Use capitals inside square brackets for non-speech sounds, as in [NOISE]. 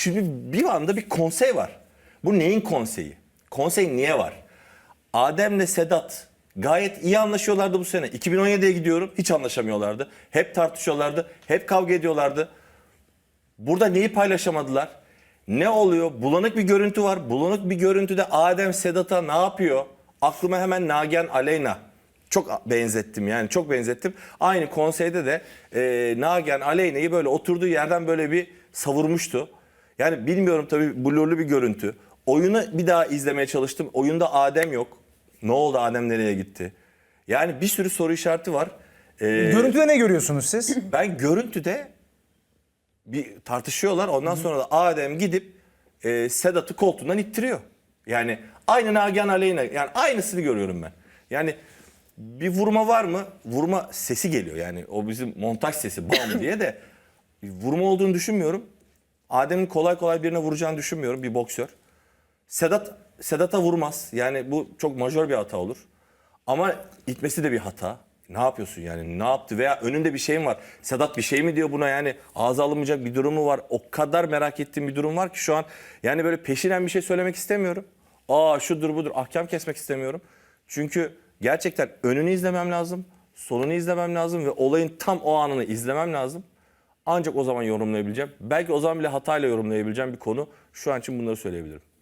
Şimdi bir anda bir konsey var. Bu neyin konseyi? Konsey niye var? Adem'le Sedat gayet iyi anlaşıyorlardı bu sene. 2017'ye gidiyorum hiç anlaşamıyorlardı. Hep tartışıyorlardı. Hep kavga ediyorlardı. Burada neyi paylaşamadılar? Ne oluyor? Bulanık bir görüntü var. Bulanık bir görüntüde Adem Sedat'a ne yapıyor? Aklıma hemen Nagihan Aleyna. Çok benzettim yani çok benzettim. Aynı konseyde de e, Nagihan Aleyna'yı böyle oturduğu yerden böyle bir savurmuştu. Yani bilmiyorum tabii blurlu bir görüntü. Oyunu bir daha izlemeye çalıştım. Oyunda Adem yok. Ne oldu Adem nereye gitti? Yani bir sürü soru işareti var. E, Görüntüde ne görüyorsunuz siz? [LAUGHS] ben görüntüde bir tartışıyorlar. Ondan sonra da Adem gidip e, Sedat'ı koltuğundan ittiriyor. Yani aynı Nagihan Aleyna. Yani aynısını görüyorum ben. Yani bir vurma var mı? Vurma sesi geliyor. Yani o bizim montaj sesi bam diye de vurma olduğunu düşünmüyorum. Adem'in kolay kolay birine vuracağını düşünmüyorum bir boksör. Sedat Sedat'a vurmaz. Yani bu çok majör bir hata olur. Ama itmesi de bir hata. Ne yapıyorsun yani? Ne yaptı? Veya önünde bir şeyim var. Sedat bir şey mi diyor buna yani? Ağza alınmayacak bir durumu var. O kadar merak ettiğim bir durum var ki şu an. Yani böyle peşinen bir şey söylemek istemiyorum. Aa şudur budur ahkam kesmek istemiyorum. Çünkü gerçekten önünü izlemem lazım. Sonunu izlemem lazım ve olayın tam o anını izlemem lazım. Ancak o zaman yorumlayabileceğim. Belki o zaman bile hatayla yorumlayabileceğim bir konu. Şu an için bunları söyleyebilirim.